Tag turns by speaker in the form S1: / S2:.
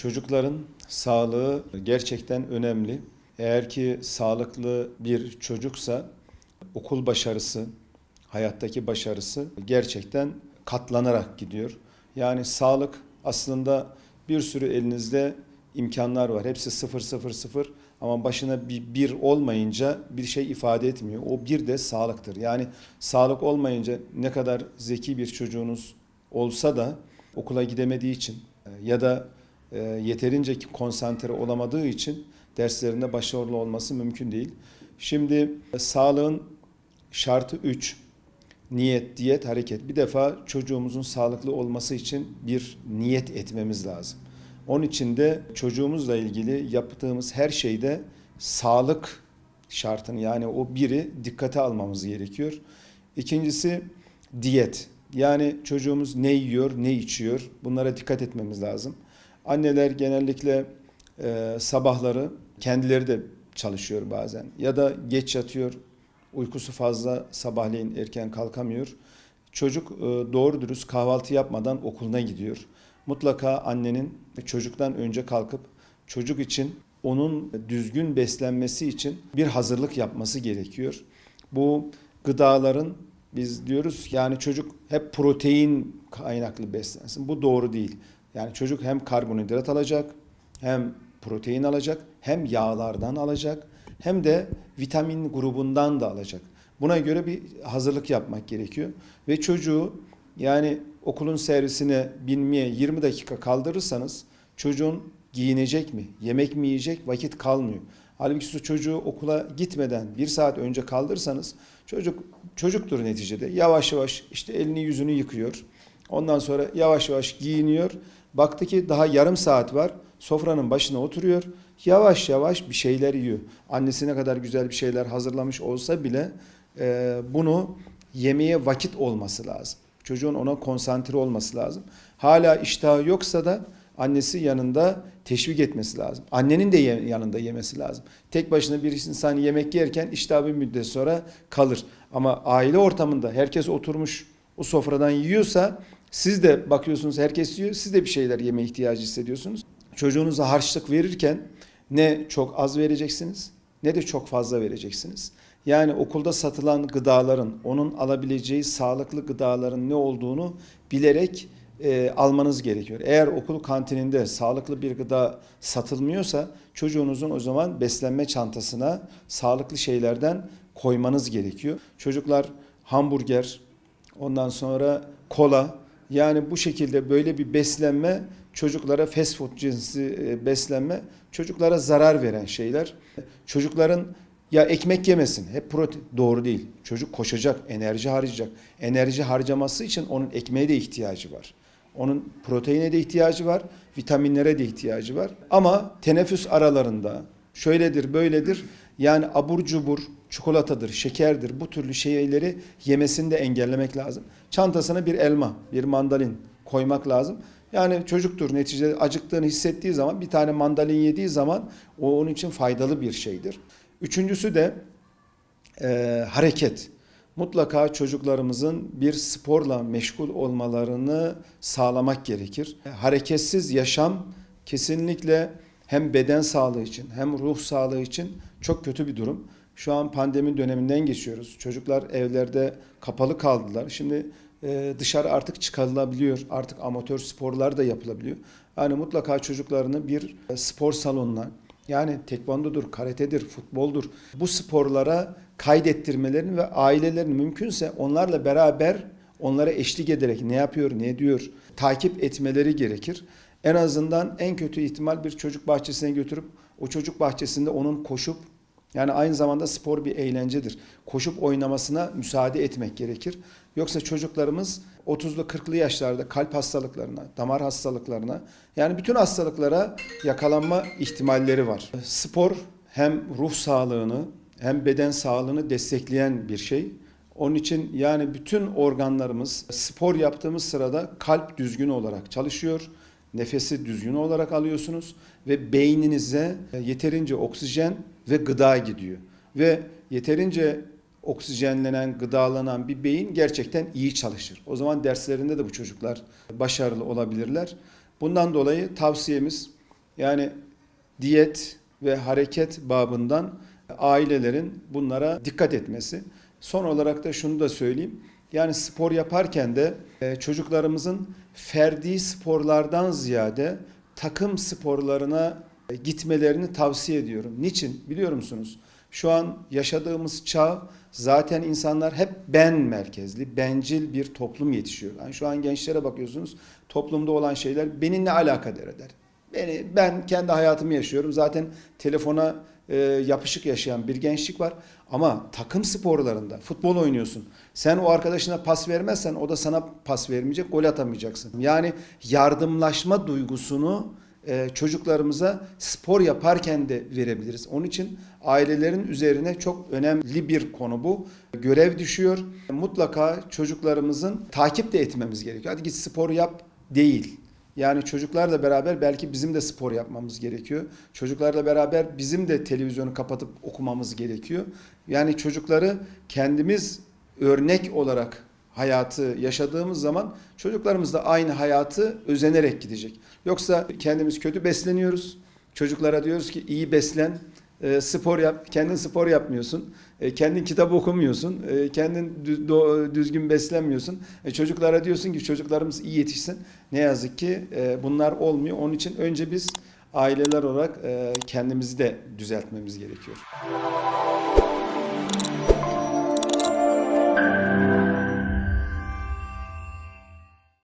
S1: Çocukların sağlığı gerçekten önemli. Eğer ki sağlıklı bir çocuksa okul başarısı, hayattaki başarısı gerçekten katlanarak gidiyor. Yani sağlık aslında bir sürü elinizde imkanlar var. Hepsi sıfır sıfır sıfır ama başına bir, bir olmayınca bir şey ifade etmiyor. O bir de sağlıktır. Yani sağlık olmayınca ne kadar zeki bir çocuğunuz olsa da okula gidemediği için e, ya da e, yeterince konsantre olamadığı için derslerinde başarılı olması mümkün değil. Şimdi e, sağlığın şartı 3. Niyet, diyet, hareket. Bir defa çocuğumuzun sağlıklı olması için bir niyet etmemiz lazım. Onun için de çocuğumuzla ilgili yaptığımız her şeyde sağlık şartını yani o biri dikkate almamız gerekiyor. İkincisi diyet. Yani çocuğumuz ne yiyor, ne içiyor bunlara dikkat etmemiz lazım. Anneler genellikle e, sabahları kendileri de çalışıyor bazen ya da geç yatıyor, uykusu fazla sabahleyin erken kalkamıyor. Çocuk e, doğru dürüst kahvaltı yapmadan okuluna gidiyor. Mutlaka annenin çocuktan önce kalkıp çocuk için onun düzgün beslenmesi için bir hazırlık yapması gerekiyor. Bu gıdaların biz diyoruz yani çocuk hep protein kaynaklı beslensin. Bu doğru değil. Yani çocuk hem karbonhidrat alacak, hem protein alacak, hem yağlardan alacak, hem de vitamin grubundan da alacak. Buna göre bir hazırlık yapmak gerekiyor ve çocuğu yani okulun servisine binmeye 20 dakika kaldırırsanız çocuğun giyinecek mi, yemek mi yiyecek vakit kalmıyor. Halbuki siz çocuğu okula gitmeden bir saat önce kaldırsanız çocuk çocuktur neticede. Yavaş yavaş işte elini yüzünü yıkıyor. Ondan sonra yavaş yavaş giyiniyor. Baktı ki daha yarım saat var. Sofranın başına oturuyor. Yavaş yavaş bir şeyler yiyor. Annesi ne kadar güzel bir şeyler hazırlamış olsa bile e, bunu yemeye vakit olması lazım. Çocuğun ona konsantre olması lazım. Hala iştahı yoksa da annesi yanında teşvik etmesi lazım. Annenin de yanında yemesi lazım. Tek başına bir insan yemek yerken iştahı bir müddet sonra kalır. Ama aile ortamında herkes oturmuş o sofradan yiyorsa siz de bakıyorsunuz herkes yiyor. Siz de bir şeyler yeme ihtiyacı hissediyorsunuz. Çocuğunuza harçlık verirken ne çok az vereceksiniz ne de çok fazla vereceksiniz. Yani okulda satılan gıdaların, onun alabileceği sağlıklı gıdaların ne olduğunu bilerek e, almanız gerekiyor. Eğer okul kantininde sağlıklı bir gıda satılmıyorsa çocuğunuzun o zaman beslenme çantasına sağlıklı şeylerden koymanız gerekiyor. Çocuklar hamburger, ondan sonra kola yani bu şekilde böyle bir beslenme çocuklara fast food cinsi e, beslenme çocuklara zarar veren şeyler. Çocukların ya ekmek yemesin. Hep protein. Doğru değil. Çocuk koşacak, enerji harcayacak. Enerji harcaması için onun ekmeğe de ihtiyacı var. Onun proteine de ihtiyacı var, vitaminlere de ihtiyacı var. Ama teneffüs aralarında şöyledir, böyledir. Yani abur cubur, çikolatadır, şekerdir bu türlü şeyleri yemesini de engellemek lazım. Çantasına bir elma, bir mandalin koymak lazım. Yani çocuktur neticede acıktığını hissettiği zaman bir tane mandalin yediği zaman o onun için faydalı bir şeydir. Üçüncüsü de e, hareket. Mutlaka çocuklarımızın bir sporla meşgul olmalarını sağlamak gerekir. Hareketsiz yaşam kesinlikle hem beden sağlığı için hem ruh sağlığı için çok kötü bir durum. Şu an pandemi döneminden geçiyoruz. Çocuklar evlerde kapalı kaldılar. Şimdi e, dışarı artık çıkarılabiliyor. Artık amatör sporlar da yapılabiliyor. Yani mutlaka çocuklarını bir e, spor salonuna yani tekvandodur, karatedir, futboldur. Bu sporlara kaydettirmelerini ve ailelerin mümkünse onlarla beraber onlara eşlik ederek ne yapıyor, ne diyor takip etmeleri gerekir. En azından en kötü ihtimal bir çocuk bahçesine götürüp o çocuk bahçesinde onun koşup yani aynı zamanda spor bir eğlencedir. Koşup oynamasına müsaade etmek gerekir. Yoksa çocuklarımız 30'lu 40'lı yaşlarda kalp hastalıklarına, damar hastalıklarına yani bütün hastalıklara yakalanma ihtimalleri var. Spor hem ruh sağlığını hem beden sağlığını destekleyen bir şey. Onun için yani bütün organlarımız spor yaptığımız sırada kalp düzgün olarak çalışıyor. Nefesi düzgün olarak alıyorsunuz ve beyninize yeterince oksijen ve gıda gidiyor. Ve yeterince oksijenlenen, gıdalanan bir beyin gerçekten iyi çalışır. O zaman derslerinde de bu çocuklar başarılı olabilirler. Bundan dolayı tavsiyemiz Yani diyet ve hareket babından ailelerin bunlara dikkat etmesi. Son olarak da şunu da söyleyeyim. Yani spor yaparken de e, çocuklarımızın ferdi sporlardan ziyade takım sporlarına e, gitmelerini tavsiye ediyorum. Niçin biliyor musunuz? Şu an yaşadığımız çağ zaten insanlar hep ben merkezli, bencil bir toplum yetişiyor. Yani şu an gençlere bakıyorsunuz toplumda olan şeyler benimle alakadar eder. Beni, ben kendi hayatımı yaşıyorum. Zaten telefona e, yapışık yaşayan bir gençlik var. Ama takım sporlarında futbol oynuyorsun. Sen o arkadaşına pas vermezsen o da sana pas vermeyecek, gol atamayacaksın. Yani yardımlaşma duygusunu e, çocuklarımıza spor yaparken de verebiliriz. Onun için ailelerin üzerine çok önemli bir konu bu. Görev düşüyor. Mutlaka çocuklarımızın takip de etmemiz gerekiyor. Hadi git spor yap değil. Yani çocuklarla beraber belki bizim de spor yapmamız gerekiyor. Çocuklarla beraber bizim de televizyonu kapatıp okumamız gerekiyor. Yani çocukları kendimiz örnek olarak hayatı yaşadığımız zaman çocuklarımız da aynı hayatı özenerek gidecek. Yoksa kendimiz kötü besleniyoruz. Çocuklara diyoruz ki iyi beslen, e, spor yap. Kendin spor yapmıyorsun. E, kendin kitap okumuyorsun. E, kendin düzgün beslenmiyorsun. Çocuklara diyorsun ki çocuklarımız iyi yetişsin. Ne yazık ki bunlar olmuyor. Onun için önce biz aileler olarak kendimizi de düzeltmemiz gerekiyor.